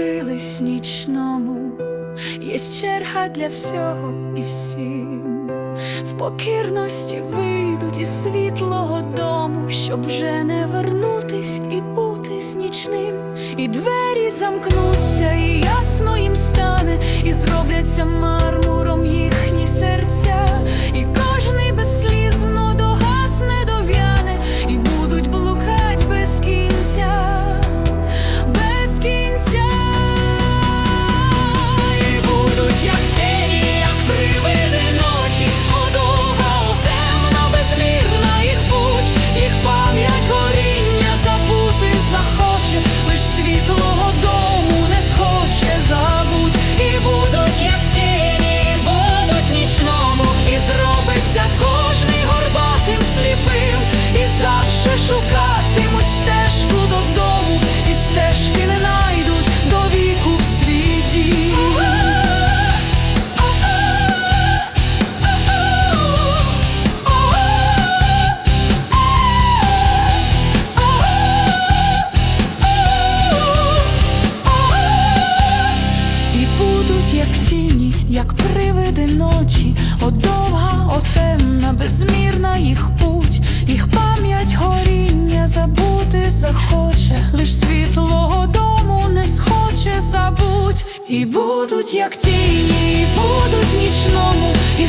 Вчились нічному, є черга для всього і всім, в покірності вийдуть із світлого дому, щоб вже не вернутись і бути з нічним, і двері замкнуться. Привиди ночі, о довга, о темна, безмірна їх путь, їх пам'ять горіння забути захоче, лиш світлого дому не схоче забуть, і будуть як тіні, і будуть нічному, і